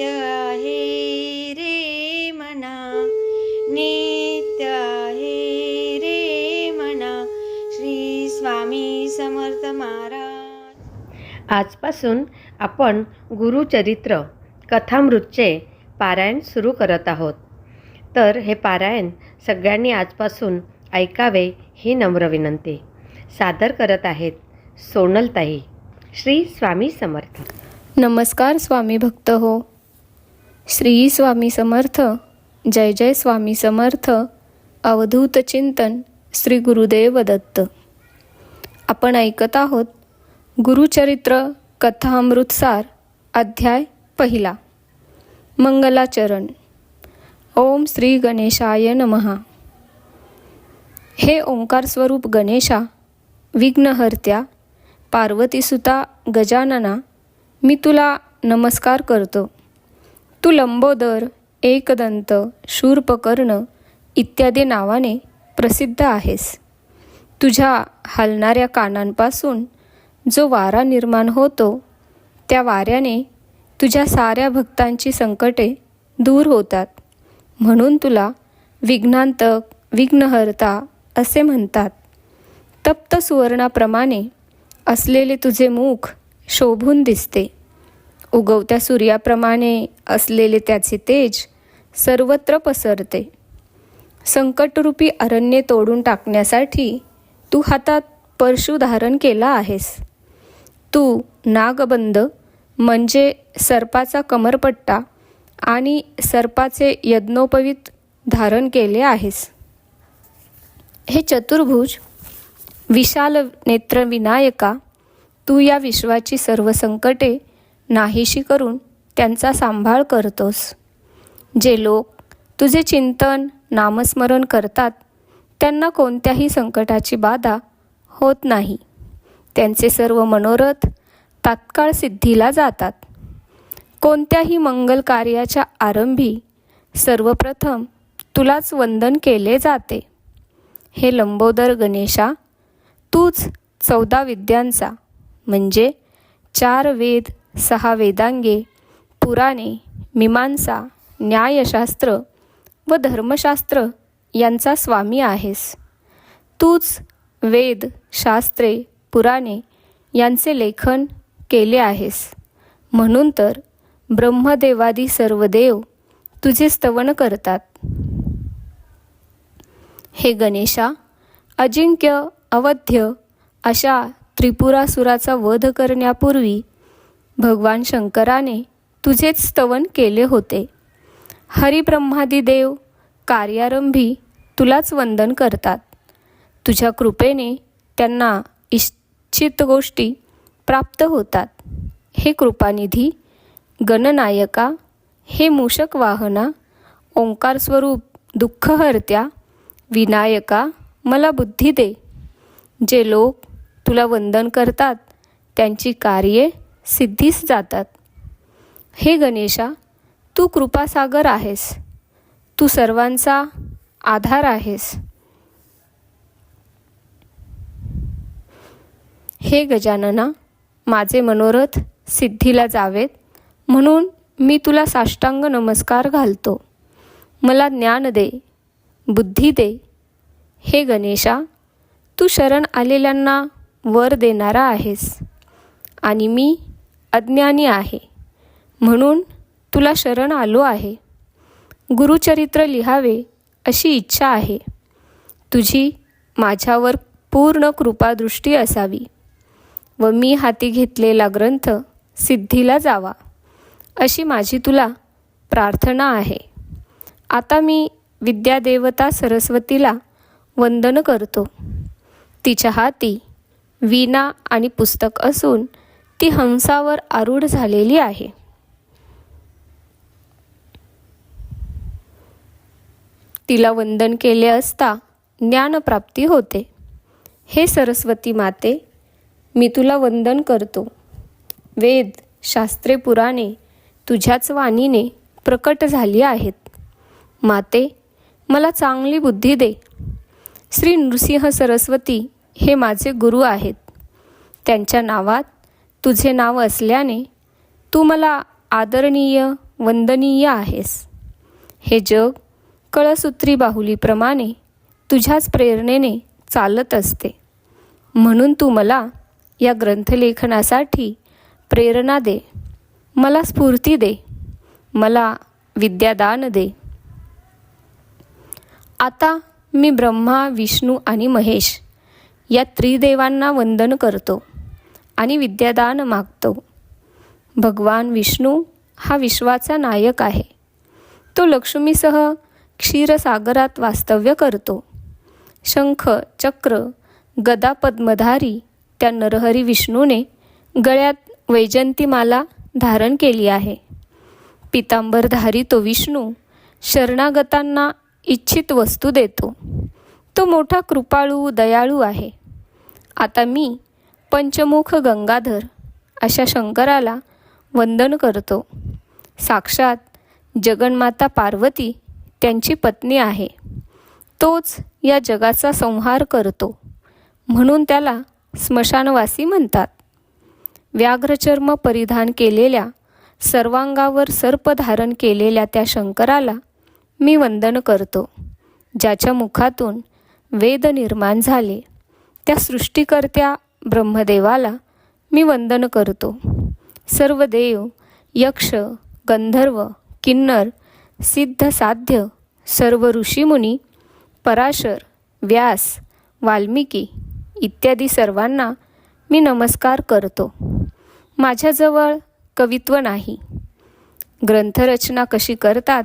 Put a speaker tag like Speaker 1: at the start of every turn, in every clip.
Speaker 1: नित्य आहे रे मना नित्य आहे रे मना श्री स्वामी समर्थ महाराज.
Speaker 2: आजपासून आपण गुरुचरित्र कथामृतचे पारायण सुरू करत आहोत. तर हे पारायण सगळ्यांनी आजपासून ऐकावे ही नम्र विनंती. सादर करत आहेत सोनलताई श्री स्वामी समर्थ.
Speaker 3: नमस्कार स्वामी भक्त हो. श्री स्वामी समर्थ जय जय स्वामी समर्थ अवधूत चिंतन श्री गुरुदेव दत्त. आपण ऐकत आहोत गुरुचरित्र कथामृतसार अध्याय पहिला. मंगलाचरण. ओम श्री गणेशाय नमहा हे ओंकार स्वरूप गणेशा विघ्नहर्त्या पार्वतीसुता गजानना मी तुला नमस्कार करतो. तू लंबोदर एकदंत शूर्पकर्ण इत्यादी नावाने प्रसिद्ध आहेस. तुझ्या हलणाऱ्या कानांपासून जो वारा निर्माण होतो त्या वाऱ्याने तुझ्या साऱ्या भक्तांची संकटे दूर होतात. म्हणून तुला विघ्नांतक विघ्नहर्ता असे म्हणतात. तप्त सुवर्णाप्रमाणे असलेले तुझे मुख शोभून दिसते. उगवत्या सूर्याप्रमाणे असलेले त्याचे तेज सर्वत्र पसरते. संकटरूपी अरण्ये तोडून टाकण्यासाठी तू हातात परशु धारण केला आहेस. तू नागबंद म्हणजे सर्पाचा कमरपट्टा आणि सर्पाचे यज्ञोपवीत धारण केले आहेस. हे चतुर्भुज विशाल नेत्र विनायका तू या विश्वाची सर्व संकटे नाहीशी करून त्यांचा सांभाळ करतोस. जे लोक तुझे चिंतन नामस्मरण करतात त्यांना कोणत्याही संकटाची बाधा होत नाही. त्यांचे सर्व मनोरथ तात्काळ सिद्धीला जातात. कोणत्याही मंगल कार्याच्या आरंभी सर्वप्रथम तुलाच वंदन केले जाते. हे लंबोदर गणेशा तूच चौदा विद्यांचा म्हणजे चार वेद सहा वेदांगे पुराणे मीमांसा न्यायशास्त्र व धर्मशास्त्र यांचा स्वामी आहेस. तूच वेद शास्त्रे पुराणे यांचे लेखन केले आहेस. म्हणून तर ब्रह्मदेवादी सर्व देव तुझे स्तवन करतात. हे गणेशा अजिंक्य अवध्य अशा त्रिपुरासुराचा वध करण्यापूर्वी भगवान शंकराने तुझेच स्तवन केले होते. हरिब्रह्मादी देव कार्यारंभी तुलाच वंदन करतात. तुझ्या कृपेने त्यांना इच्छित गोष्टी प्राप्त होतात. हे कृपानिधी गणनायका हे मूषक वाहना ओंकार स्वरूप दुःखहर्त्या विनायका मला बुद्धी दे. जे लोक तुला वंदन करतात त्यांची कार्ये सिद्धीस जातात. हे गणेशा तू कृपासागर आहेस. तू सर्वांचा आधार आहेस. हे गजानना माझे मनोरथ सिद्धीला जावेत म्हणून मी तुला साष्टांग नमस्कार घालतो. मला ज्ञान दे बुद्धी दे. हे गणेशा तू शरण आलेल्यांना वर देणारा आहेस. आणि मी अज्ञानी आहे. म्हणून तुला शरण आलो आहे. गुरुचरित्र लिहावे अशी इच्छा आहे. तुझी माझ्यावर पूर्ण कृपादृष्टी असावी व मी हाती घेतलेला ग्रंथ सिद्धीला जावा अशी माझी तुला प्रार्थना आहे. आता मी विद्यादेवता सरस्वतीला वंदन करतो. तिच्या हाती वीणा आणि पुस्तक असून ती हंसावर आरूढ झालेली आहे. तिला वंदन केले असता ज्ञानप्राप्ती होते. हे सरस्वती माते मी तुला वंदन करतो. वेद शास्त्रे पुराणे तुझ्याच वाणीने प्रकट झाली आहेत. माते मला चांगली बुद्धी दे. श्री नृसिंह सरस्वती हे माझे गुरु आहेत. त्यांच्या नावात तुझे नाव असल्याने तू मला आदरणीय वंदनीय आहेस. हे जग कळसूत्री बाहुलीप्रमाणे तुझ्याच प्रेरणेने चालत असते. म्हणून तू मला या ग्रंथलेखनासाठी प्रेरणा दे. मला स्फूर्ती दे. मला विद्यादान दे. आता मी ब्रह्मा विष्णू आणि महेश या त्रिदेवांना वंदन करतो. आणि विद्यादान मागतो. भगवान विष्णू हा विश्वाचा नायक आहे. तो लक्ष्मीसह क्षीरसागरात वास्तव्य करतो. शंख चक्र गदा पद्मधारी त्या नरहरी विष्णूने गळ्यात वैजंतीमाला धारण केली आहे. पितांबरधारी तो विष्णू शरणागतांना इच्छित वस्तू देतो. तो मोठा कृपाळू दयाळू आहे. आता मी पंचमुख गंगाधर अशा शंकराला वंदन करतो. साक्षात जगन्माता पार्वती त्यांची पत्नी आहे. तोच या जगाचा संहार करतो. म्हणून त्याला स्मशानवासी म्हणतात. व्याघ्रचर्म परिधान केलेल्या सर्वांगावर सर्प धारण केलेल्या त्या शंकराला मी वंदन करतो. ज्याच्या मुखातून वेद निर्माण झाले. त्या सृष्टिकर्त्या ब्रह्मदेवाला मी वंदन करतो. सर्व देव यक्ष गंधर्व किन्नर सिद्ध साध्य सर्व ऋषीमुनी पराशर व्यास वाल्मिकी इत्यादी सर्वांना मी नमस्कार करतो. माझ्याजवळ कवित्व नाही. ग्रंथरचना कशी करतात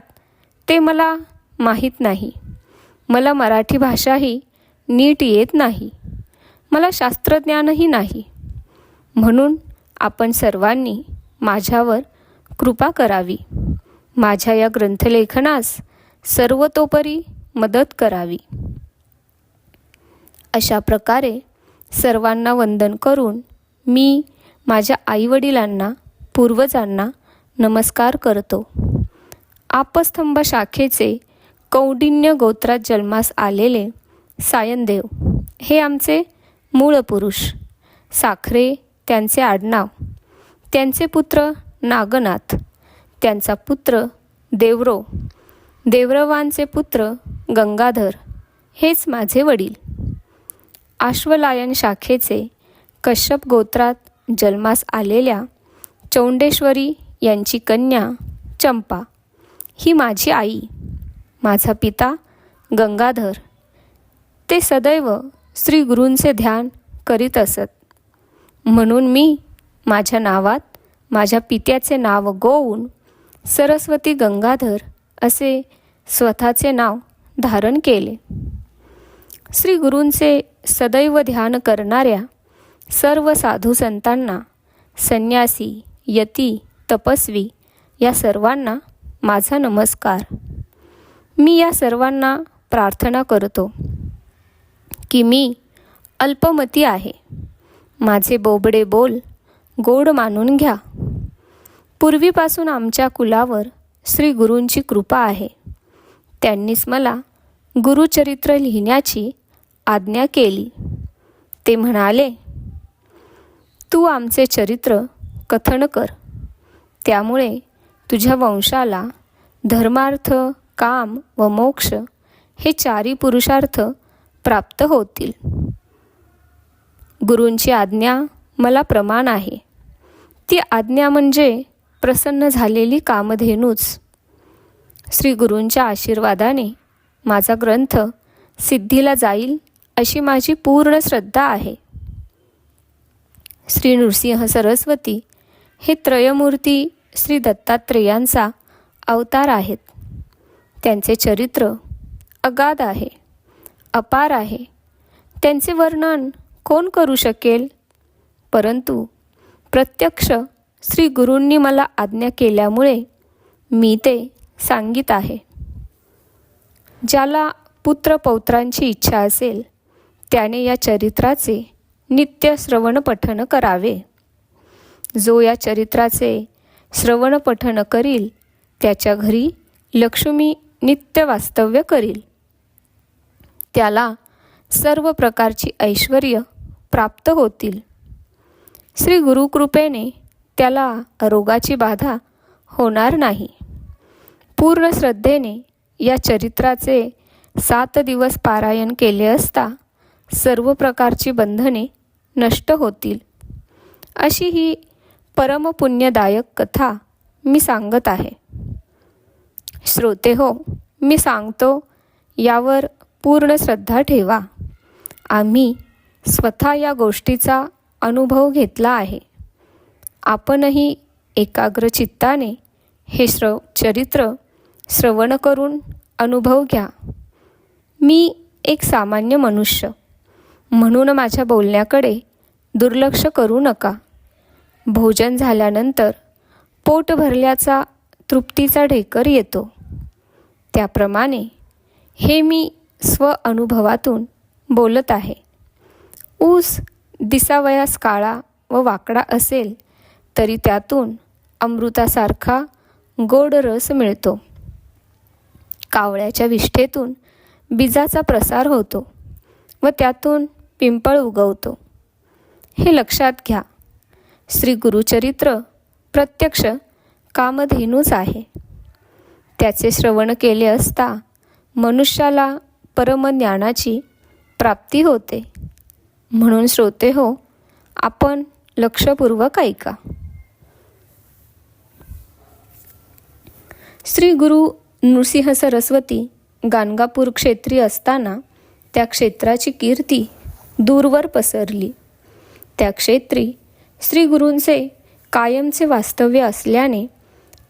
Speaker 3: ते मला माहीत नाही. मला मराठी भाषाही नीट येत नाही. मला शास्त्रज्ञानही नाही. म्हणून आपण सर्वांनी माझ्यावर कृपा करावी. माझ्या या ग्रंथलेखनास सर्वतोपरी मदत करावी. अशा प्रकारे सर्वांना वंदन करून मी माझ्या आईवडिलांना पूर्वजांना नमस्कार करतो. आपस्तंभ शाखेचे कौंडिन्य गोत्रात जन्मास आलेले सायनदेव हे आमचे मूळ पुरुष साखरे त्यांचे आडनाव. त्यांचे पुत्र नागनाथ. त्यांचा पुत्र देवरो. देवरवांचे पुत्र गंगाधर. हेच माझे वडील. आश्वलायन शाखेचे कश्यप गोत्रात जन्मास आलेल्या चौंडेश्वरी यांची कन्या चंपा. ही माझी आई. माझा पिता गंगाधर. ते सदैव श्री गुरूंचे ध्यान करीत असत. म्हणून मी माझ्या नावात माझ्या पित्याचे नाव गोवून सरस्वती गंगाधर असे स्वतःचे नाव धारण केले. श्री गुरूंचे सदैव ध्यान करणाऱ्या सर्व साधू संतांना संन्यासी यती तपस्वी या सर्वांना माझा नमस्कार. मी या सर्वांना प्रार्थना करतो. की मी अल्पमती आहे. माझे बोबडे बोल गोड मानून घ्या. पूर्वीपासून आमच्या कुलावर श्री गुरूंची कृपा आहे. त्यांनीच मला गुरुचरित्र लिहिण्याची आज्ञा केली. ते म्हणाले तू आमचे चरित्र कथन कर. त्यामुळे तुझ्या वंशाला धर्मार्थ काम व मोक्ष हे चारी पुरुषार्थ प्राप्त होतील. गुरूंची आज्ञा मला प्रमाण आहे. ती आज्ञा म्हणजे प्रसन्न झालेली कामधेनूच. श्री गुरूंच्या आशीर्वादाने माझा ग्रंथ सिद्धीला जाईल अशी माझी पूर्ण श्रद्धा आहे. श्री नृसिंह सरस्वती हे त्रयमूर्ती श्री दत्तात्रेयांचा अवतार आहेत. त्यांचे चरित्र अगाध आहे. अपार आहे. त्यांचे वर्णन कोण करू शकेल? परंतु प्रत्यक्ष श्री गुरूंनी मला आज्ञा केल्यामुळे मी ते सांगित आहे. ज्याला पुत्रपौत्रांची इच्छा असेल त्याने या चरित्राचे नित्य श्रवण पठन करावे. जो या चरित्राचे श्रवण पठन करील त्याच्या घरी लक्ष्मी नित्य वास्तव्य करील. त्याला सर्व प्रकारची ऐश्वर्य प्राप्त होतील. श्री गुरुकृपेने त्याला रोगाची बाधा होणार नाही. पूर्ण श्रद्धेने या चरित्राचे सात दिवस पारायण केले असता सर्व प्रकारची बंधने नष्ट होतील. अशी ही परमपुण्यदायक कथा मी सांगत आहे. श्रोते हो मी सांगतो यावर पूर्ण श्रद्धा ठेवा. आम्ही स्वतः या गोष्टीचा अनुभव घेतला आहे. आपणही एकाग्र चित्ताने हे श्रव चरित्र श्रवण करून अनुभव घ्या. मी एक सामान्य मनुष्य. म्हणून माझ्या बोलण्याकडे दुर्लक्ष करू नका. भोजन झाल्यानंतर पोट भरल्याचा तृप्तीचा ढेकर येतो. त्याप्रमाणे हे मी स्व अनुभवातून बोलत आहे. ऊस दिसावयास काळा व वाकडा असेल तरी त्यातून अमृतासारखा गोड रस मिळतो. कावळ्याच्या विष्ठेतून बीजाचा प्रसार होतो व त्यातून पिंपळ उगवतो. हे लक्षात घ्या. श्री गुरुचरित्र प्रत्यक्ष कामधेनूच आहे. त्याचे श्रवण केले असता मनुष्याला परमज्ञानाची प्राप्ती होते. म्हणून श्रोते हो आपण लक्षपूर्वक ऐका. श्री गुरु नृसिंह सरस्वती गाणगापूर क्षेत्री असताना त्या क्षेत्राची कीर्ती दूरवर पसरली. त्या क्षेत्री श्री गुरूंचे कायमचे वास्तव्य असल्याने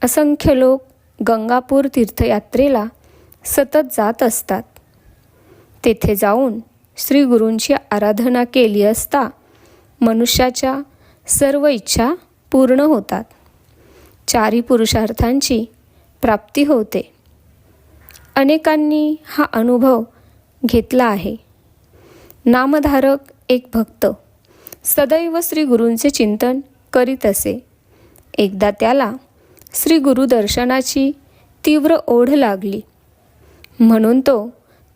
Speaker 3: असंख्य लोक गंगापूर तीर्थयात्रेला सतत जात असतात. तेथे जाऊन श्री गुरूंची आराधना केली असता मनुष्याच्या सर्व इच्छा पूर्ण होतात. चारी पुरुषार्थांची प्राप्ती होते. अनेकांनी हा अनुभव घेतला आहे. नामधारक एक भक्त सदैव श्री गुरूंचे चिंतन करीत असे. एकदा त्याला श्री गुरुदर्शनाची तीव्र ओढ लागली. म्हणून तो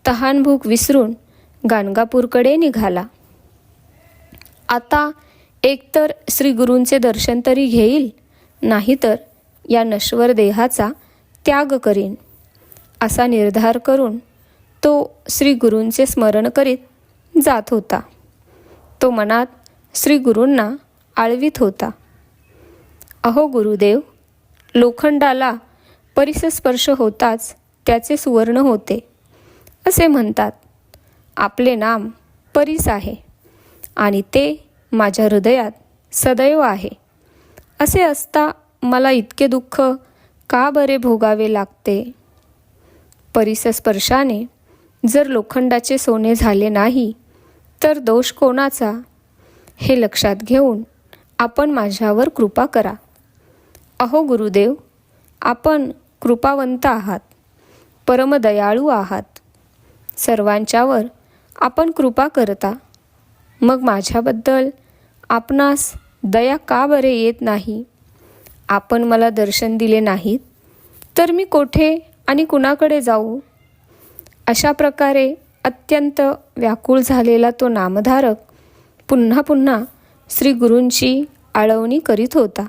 Speaker 3: तहानभूक विसरून गाणगापूरकडे निघाला. आता एकतर श्री गुरूंचे दर्शन तरी घेईल नाहीतर या नश्वर देहाचा त्याग करीन असा निर्धार करून तो श्री गुरूंचे स्मरण करीत जात होता. तो मनात श्री गुरूंना आळवीत होता. अहो गुरुदेव लोखंडाला परिसस्पर्श होताच त्याचे सुवर्ण होते. असे म्हणतात. आपले नाम परीस आहे आणि ते माझ्या हृदयात सदैव आहे. असे असता मला इतके दुःख का बरे भोगावे लागते? परिसस्पर्शाने जर लोखंडाचे सोने झाले नाही तर दोष कोणाचा? हे लक्षात घेऊन आपण माझ्यावर कृपा करा. अहो गुरुदेव आपण कृपावंत आहात परमदयाळू आहात. सर्वांच्यावर आपण कृपा करता. मग माझ्याबद्दल आपणास दया का बरे येत नाही? आपण मला दर्शन दिले नाहीत तर मी कोठे आणि कुणाकडे जाऊ? अशा प्रकारे अत्यंत व्याकुळ झालेला तो नामधारक पुन्हा पुन्हा श्री गुरूंची आळवणी करीत होता.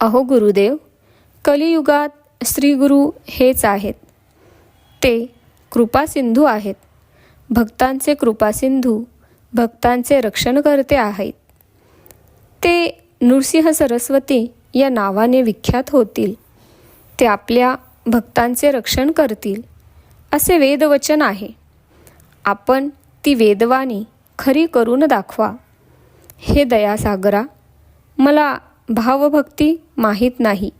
Speaker 3: अहो गुरुदेव कलियुगात श्री गुरु हेच आहेत. ते कृपासिंधू आहेत. भक्तांचे कृपासिंधू भक्तांचे रक्षणकर्ते आहेत. ते नृसिंह सरस्वती या नावाने विख्यात होतील. ते आपल्या भक्तांचे रक्षण करतील असे वेदवचन आहे. आपण ती वेदवाणी खरी करून दाखवा. हे दयासागरा मला भावभक्ती माहीत नाही.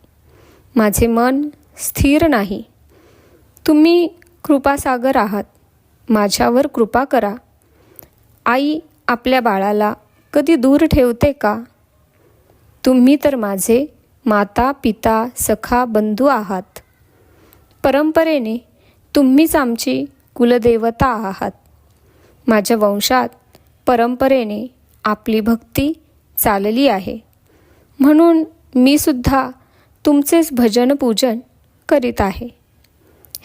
Speaker 3: माझे मन स्थिर नाही. तुम्ही कृपासागर आहात. माझ्यावर कृपा करा. आई आपल्या बाळाला कधी दूर ठेवते का? तुम्ही तर माझे माता पिता सखा बंधू आहात. परंपरेने तुम्हीच आमची कुलदेवता आहात. माझ्या वंशात परंपरेने आपली भक्ती चालली आहे. म्हणून मी सुद्धा तुमचेच भजन पूजन करीत आहे.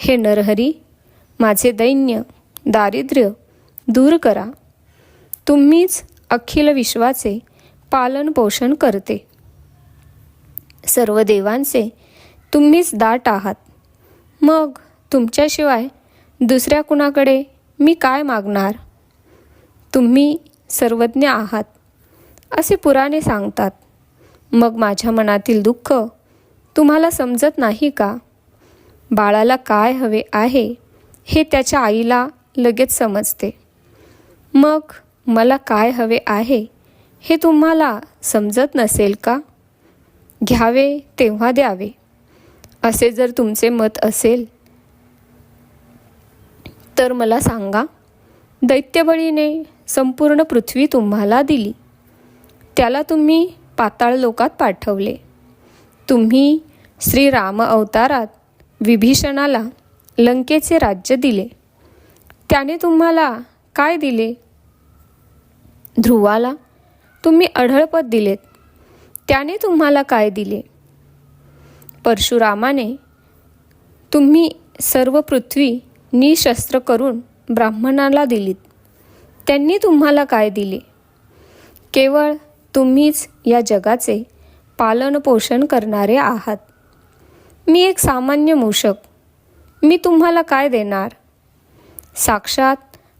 Speaker 3: हे नरहरी माझे दैन्य दारिद्र्य दूर करा. तुम्हीच अखिल विश्वाचे पालन पोषण करते. सर्व देवांचे तुम्हीच दाट आहात. मग तुमच्याशिवाय दुसऱ्या कुणाकडे मी काय मागणार? तुम्ही सर्वज्ञ आहात असे पुराणे सांगतात. मग माझ्या मनातील दुःख तुम्हाला समजत नाही का? बाळाला काय हवे आहे हे त्याच्या आईला लगेच समजते. मग मला काय हवे आहे हे तुम्हाला समजत नसेल का? घ्यावे तेव्हा द्यावे. असे जर तुमचे मत असेल तर मला सांगा. दैत्यबळीने संपूर्ण पृथ्वी तुम्हाला दिली. त्याला तुम्ही पाताळ लोकात पाठवले. तुम्ही श्रीराम अवतारात विभीषणाला लंकेचे राज्य दिले. त्याने तुम्हाला काय दिले? ध्रुवाला तुम्ही अढळपद दिलेत. त्याने तुम्हाला काय दिले? परशुरामाने तुम्ही सर्व पृथ्वी निशस्त्र करून ब्राह्मणाला दिलीत. त्यांनी तुम्हाला काय दिले? केवळ तुम्हीच या जगाचे पालनपोषण करणारे आहात. मी एक सामान्य मूषक. मी तुम्हाला काय देणार? साक्षात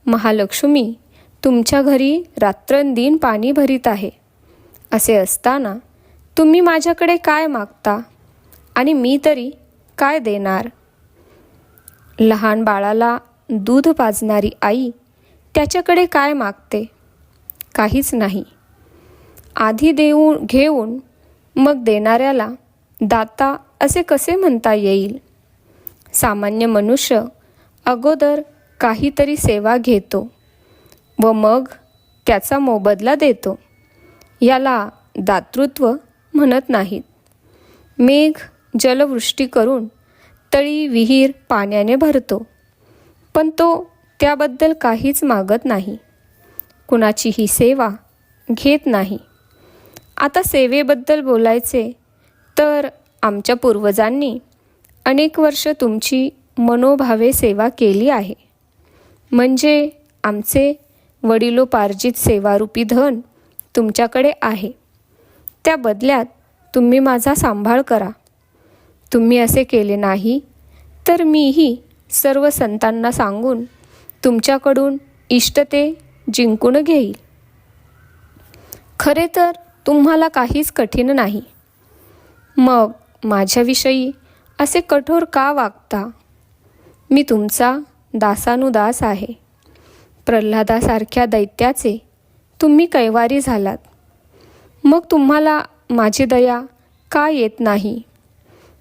Speaker 3: महालक्ष्मी तुमच्या घरी रात्रंदिन पाणी भरीत आहे. असे असताना तुम्ही माझ्याकडे काय मागता? आणि मी तरी काय देणार? लहान बाळाला दूध पाजणारी आई त्याच्याकडे काय मागते? काहीच नाही. आधी देऊ घेऊन मग देणाऱ्याला दाता असे कसे म्हणता येईल? सामान्य मनुष्य अगोदर काहीतरी सेवा घेतो व मग त्याचा मोबदला देतो. याला दातृत्व म्हणत नाहीत. मेघ जलवृष्टी करून तळी विहीर पाण्याने भरतो पण तो त्याबद्दल काहीच मागत नाही. कुणाचीही सेवा घेत नाही. आता सेवेबद्दल बोलायचे तर आमच्या पूर्वजांनी अनेक वर्ष तुमची मनोभावे सेवा केली आहे. म्हणजे आमचे वडिलोपार्जित सेवारूपी धन तुमच्याकडे आहे. त्या बदल्यात तुम्ही माझा सांभाळ करा. तुम्ही असे केले नाही तर मीही सर्व संतांना सांगून तुमच्याकडून इष्टते जिंकून घेईल. खरे तर तुम्हाला काहीच कठीण नाही. मग माझ्याविषयी असे कठोर का वागता? मी तुमचा दासानुदास आहे. प्रल्हादासारख्या दैत्याचे तुम्ही कैवारी झालात. मग तुम्हाला माझी दया का येत नाही?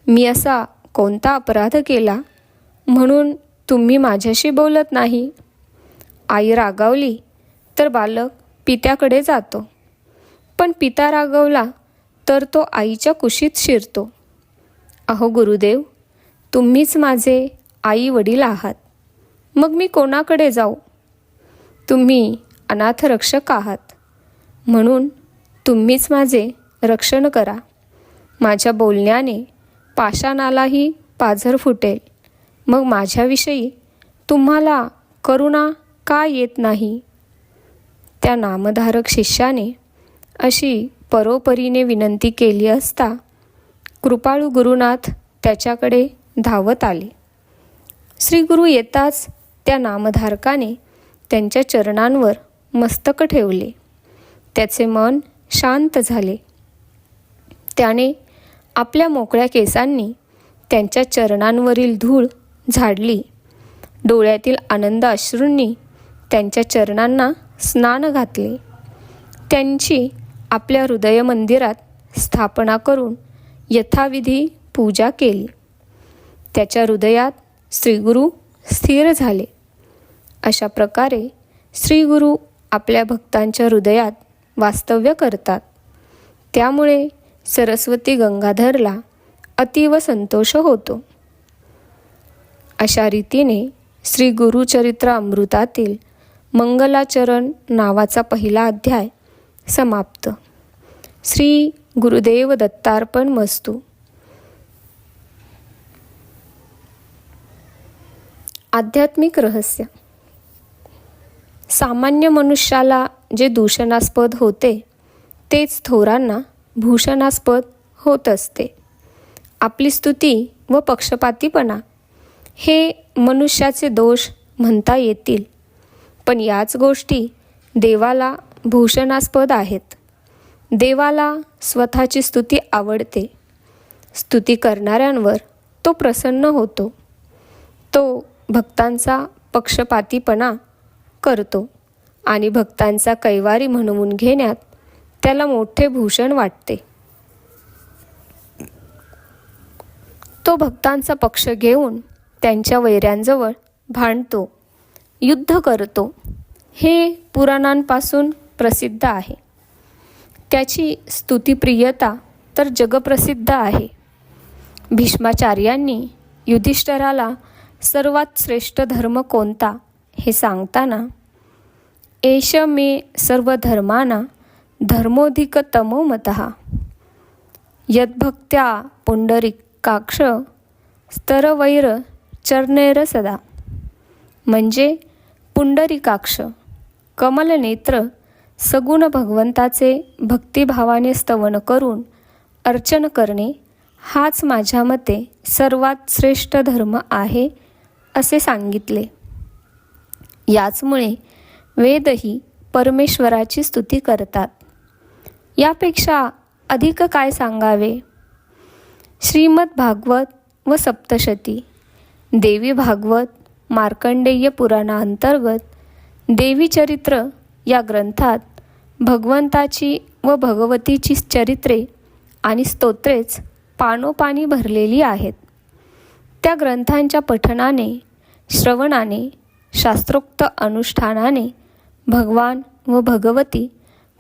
Speaker 3: मी असा कोणता अपराध केला म्हणून तुम्ही माझ्याशी बोलत नाही? आई रागावली तर बालक पित्याकडे जातो. पण पिता रागवला तर तो आईच्या कुशीत शिरतो. अहो गुरुदेव तुम्हीच माझे आई वडील आहात. मग मी कोणाकडे जाऊ? तुम्ही अनाथरक्षक आहात. म्हणून तुम्हीच माझे रक्षण करा. माझ्या बोलण्याने पाषाणालाही पाझर फुटेल. मग माझ्याविषयी तुम्हाला करुणा का येत नाही? त्या नामधारक शिष्याने अशी परोपरीने विनंती केली असता कृपाळू गुरुनाथ त्याच्याकडे धावत आले. श्री गुरु येताच त्या नामधारकाने त्यांच्या चरणांवर मस्तक ठेवले. त्याचे मन शांत झाले. त्याने आपल्या मोकळ्या केसांनी त्यांच्या चरणांवरील धूळ झाडली. डोळ्यातील आनंद अश्रूंनी त्यांच्या चरणांना स्नान घातले. त्यांची आपल्या हृदय मंदिरात स्थापना करून यथाविधी पूजा केली. त्याच्या हृदयात श्रीगुरू स्थिर झाले. अशा प्रकारे श्रीगुरू आपल्या भक्तांच्या हृदयात वास्तव्य करतात. त्यामुळे सरस्वती गंगाधरला अतीव संतोष होतो. अशा रीतीने श्री गुरुचरित्र अमृतातील मंगलाचरण नावाचा पहिला अध्याय समाप्त. श्री गुरुदेव दत्तार्पण मस्तू आध्यात्मिक रहस्य. सामान्य मनुष्याला जे दूषणास्पद होते तेच थोरांना भूषणास्पद होत असते. आपली स्तुती व पक्षपातीपणा हे मनुष्याचे दोष म्हणता येतील. पण याच गोष्टी देवाला भूषणास्पद आहेत. देवाला स्वतःची स्तुती आवडते. स्तुती करणाऱ्यांवर तो प्रसन्न होतो. तो भक्तांचा पक्षपातीपणा करतो आणि भक्तांचा कैवारी म्हणवून घेण्यात त्याला मोठे भूषण वाटते. तो भक्तांचा पक्ष घेऊन त्यांच्या वैऱ्यांजवळ भांडतो युद्ध करतो. हे पुराणांपासून प्रसिद्ध आहे. त्याची स्तुतिप्रियता तर जगप्रसिद्ध आहे. भीष्माचार्यांनी युधिष्ठराला सर्वात श्रेष्ठ धर्म कोणता हे सांगताना एष मे सर्व धर्माना धर्मोधिकतमो मत यद्भक्त्या पुंडरिकाक्ष स्तरवैर चरणैर सदा. म्हणजे पुंडरिकाक्ष कमलनेत्र सगुण भगवंताचे भक्तिभावाने स्तवन करून अर्चन करणे हाच माझ्या मते सर्वात श्रेष्ठ धर्म आहे असे सांगितले. याचमुळे वेदही परमेश्वराची स्तुती करतात. यापेक्षा अधिक काय सांगावे? श्रीमद भागवत व सप्तशती. देवी भागवत मार्कंडेय पुराणाअंतर्गत देवी चरित्र या ग्रंथात भगवंताची व भगवतीची चरित्रे आणि स्तोत्रेच पानोपानी भरलेली आहेत. त्या ग्रंथांच्या पठनाने श्रवणाने शास्त्रोक्त अनुष्ठानाने भगवान व भगवती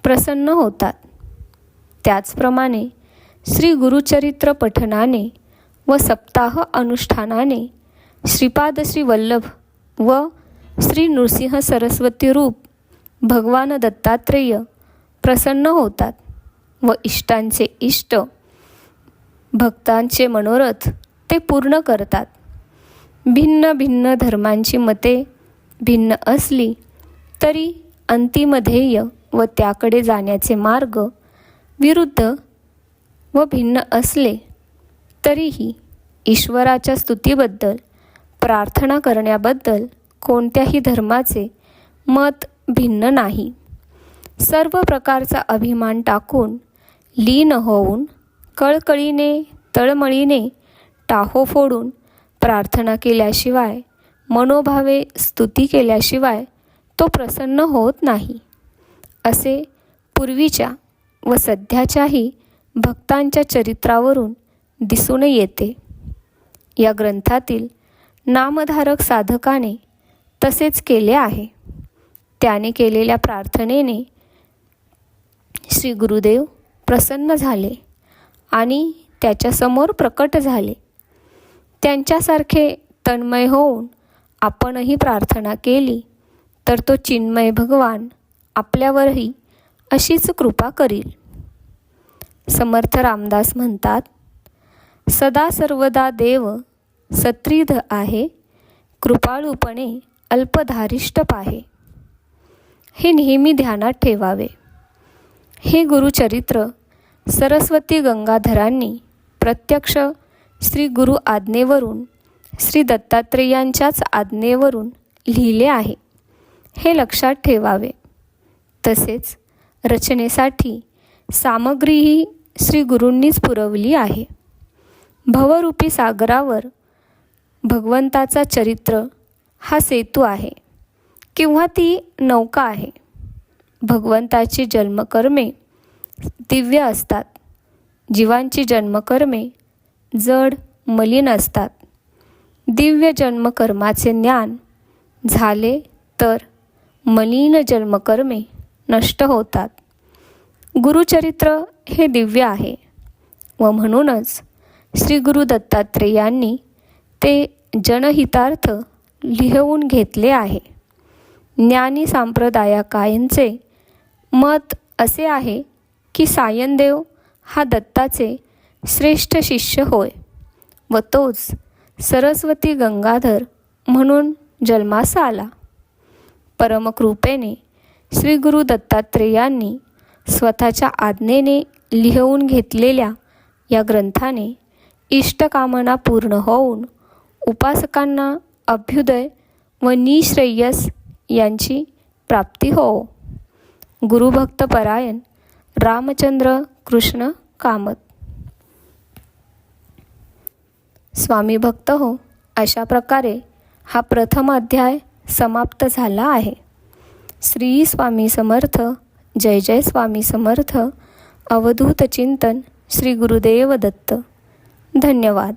Speaker 3: प्रसन्न होतात. त्याचप्रमाणे श्री गुरुचरित्र पठनाने व सप्ताह अनुष्ठानाने श्रीपाद श्री वल्लभ व श्री नृसिंह सरस्वती रूप भगवान दत्तात्रेय प्रसन्न होतात व इष्टांचे इष्ट भक्तांचे मनोरथ ते पूर्ण करतात. भिन्न भिन्न धर्मांची मते भिन्न असली तरी अंतिम ध्येय व त्याकडे जाण्याचे मार्ग विरुद्ध व भिन्न असले तरीही ईश्वराच्या स्तुतीबद्दल प्रार्थना करण्याबद्दल कोणत्याही धर्माचे मत भिन्न नाही. सर्व प्रकारचा अभिमान टाकून लीन होऊन कळकळीने तळमळीने टाहो फोडून प्रार्थना केल्याशिवाय मनोभावे स्तुती केल्याशिवाय तो प्रसन्न होत नाही. असे पूर्वीच्या व सध्याच्याही भक्तांच्या चरित्रावरून दिसून येते. या ग्रंथातील नामधारक साधकाने तसेच केले आहे. त्याने केलेल्या प्रार्थनेने श्री गुरुदेव प्रसन्न झाले आणि त्याच्यासमोर प्रकट झाले. त्यांच्यासारखे तन्मय होऊन आपणही प्रार्थना केली तर तो चिन्मय भगवान आपल्यावरही अशीच कृपा करील. समर्थ रामदास म्हणतात सदा सर्वदा देव सत्रिध आहे कृपाळूपणे अल्पधारिष्ट पाहे. हे नेहमी ध्यानात ठेवावे. हे गुरुचरित्र सरस्वती गंगाधरांनी प्रत्यक्ष श्री गुरु आज्ञेवरून श्री दत्तात्रेयांच्याच आज्ञेवरून लिहिले आहे. हे लक्षात ठेवावे. तसेच रचनेसाठी सामग्रीही श्री गुरूंनीच पुरवली आहे. भवरूपी सागरावर भगवंताचा चरित्र हा सेतू आहे किंवा ती नौका आहे. भगवंताची जन्मकर्मे दिव्य असतात. जीवांची जन्मकर्मे जड मलिन असतात. दिव्य जन्मकर्माचे ज्ञान झाले तर मलिन जन्मकर्मे नष्ट होतात. गुरुचरित्र हे दिव्य आहे व म्हणूनच श्री गुरु दत्तात्रेयांनी ते जनहितार्थ लिहवून घेतले आहे. ज्ञानी संप्रदायकायांचे मत असे आहे की सायनदेव हा दत्ताचे श्रेष्ठ शिष्य होय व तोच सरस्वती गंगाधर म्हणून जन्मास आला. परमकृपेने श्री गुरु दत्तात्रेयांनी स्वतःच्या आज्ञेने लिहून घेतलेल्या या ग्रंथाने इष्टकामना पूर्ण होऊन उपासकांना अभ्युदय व निश्रेयस यांची प्राप्ती हो. गुरुभक्त परायण रामचंद्र कृष्ण कामत. स्वामी भक्त हो अशा प्रकारे हा प्रथम अध्याय समाप्त झाला आहे. श्री स्वामी समर्थ जय जय स्वामी समर्थ अवधूत चिंतन श्री गुरुदेव दत्त. धन्यवाद.